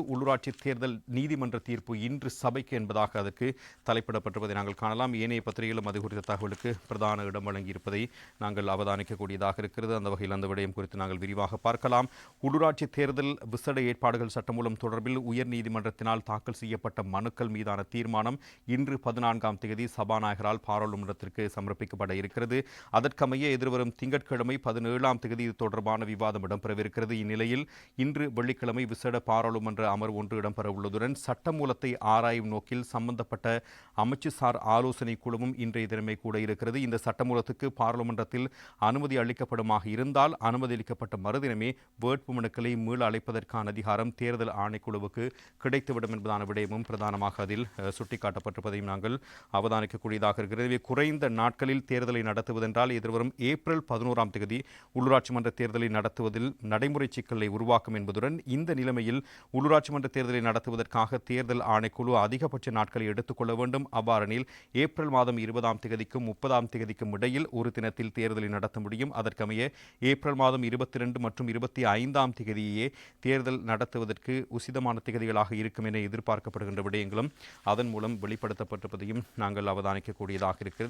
உள்ளூராட்சி தேர்தல் நீதிமன்ற தீர்ப்பு இன்று சபைக்கு என்பதாக அதற்கு தலைப்பிடப்பட்டிருப்பதை நாங்கள் காணலாம். ஏனைய பத்திரிகைகளும் அது குறித்த தகவலுக்கு பிரதான இடம் வழங்கியிருப்பதை நாங்கள் அவதானிக்கக்கூடியதாக இருக்கிறது. அந்த வகையில் அந்த விடயம் குறித்து நாங்கள் விரிவாக பார்க்கலாம். உள்ளூராட்சி தேர்தல் விசேட ஏற்பாடுகள் சட்டமூலம் தொடர்பில் உயர்நீதிமன்றத்தினால் தாக்கல் செய்யப்பட்ட மனுக்கள் மீதான தீர்மானம் இன்று பதினான்காம் தேதி சபாநாயகரால் பாராளுமன்றத்திற்கு சமர்ப்பிக்கப்பட இருக்கிறது. அதற்கமைய எதிர்வரும் திங்கட்கிழமை பதினேழாம் தேதி இது தொடர்பான விவாதம் இடம்பெறவிருக்கிறது. இந்நிலையில் இன்று வெள்ளிக்கிழமை விசேட பாராளுமன்ற அமர்வு ஒன்று இடம்பெற உள்ளதுடன் சட்டமூலத்தை ஆராயும் நோக்கில் சம்பந்தப்பட்ட அமைச்சுசார் ஆலோசனை குழுவும் இன்றைய தினமே கூட இருக்கிறது. இந்த சட்டமூலத்துக்கு பாராளுமன்றத்தில் அனுமதி அளிக்கப்படுமாக இருந்தால் அனுமதி அளிக்கப்பட்ட மறுதினமே வேட்புமனுக்களை மீள அழைப்பதற்கான அதிகாரம் தேர்தல் ஆணைக்குழுவுக்கு கிடைத்துவிடும் என்பதான விடயமும் பிரதானமாக அதில் சுட்டிக்காட்டப்பட்டிருப்பதையும் நாங்கள் அவதானிக்கக்கூடியதாக இருக்கிறது. எனவே குறைந்த நாட்களில் தேர்தலை நடத்துவதென்றால் எதிர்வரும் ஏப்ரல் பதினோராம் தேதி உள்ளூராட்சி மன்ற தேர்தலை நடத்துவதில் நடைமுறை சிக்கலை உருவாக்கும் என்பதுடன் இந்த நிலைமையில் உள்ளூராட்சி மன்ற தேர்தலை நடத்துவதற்காக தேர்தல் ஆணைக்குழு அதிகபட்ச நாட்களை எடுத்துக்கொள்ள வேண்டும். அவ்வாறெனில் ஏப்ரல் மாதம் இருபதாம் தேதிக்கும் முப்பதாம் தேதிக்கும் இடையில் ஒரு தினத்தில் தேர்தலை நடத்த முடியும். அதற்கமைய ஏப்ரல் மாதம் இருபத்தி ரெண்டு மற்றும் இருபத்தி ஐந்தாம் தேதியே தேர்தல் நடத்துவதற்கு உசிதமான திகதிகளாக இருக்கும் என எதிர்பார்க்கப்படுகின்ற விடயங்களும் அதன் மூலம் வெளிப்படுத்தப்பட்டிருப்பதையும் நாங்கள் அவதானிக்கக்கூடியதாக இருக்கிறது.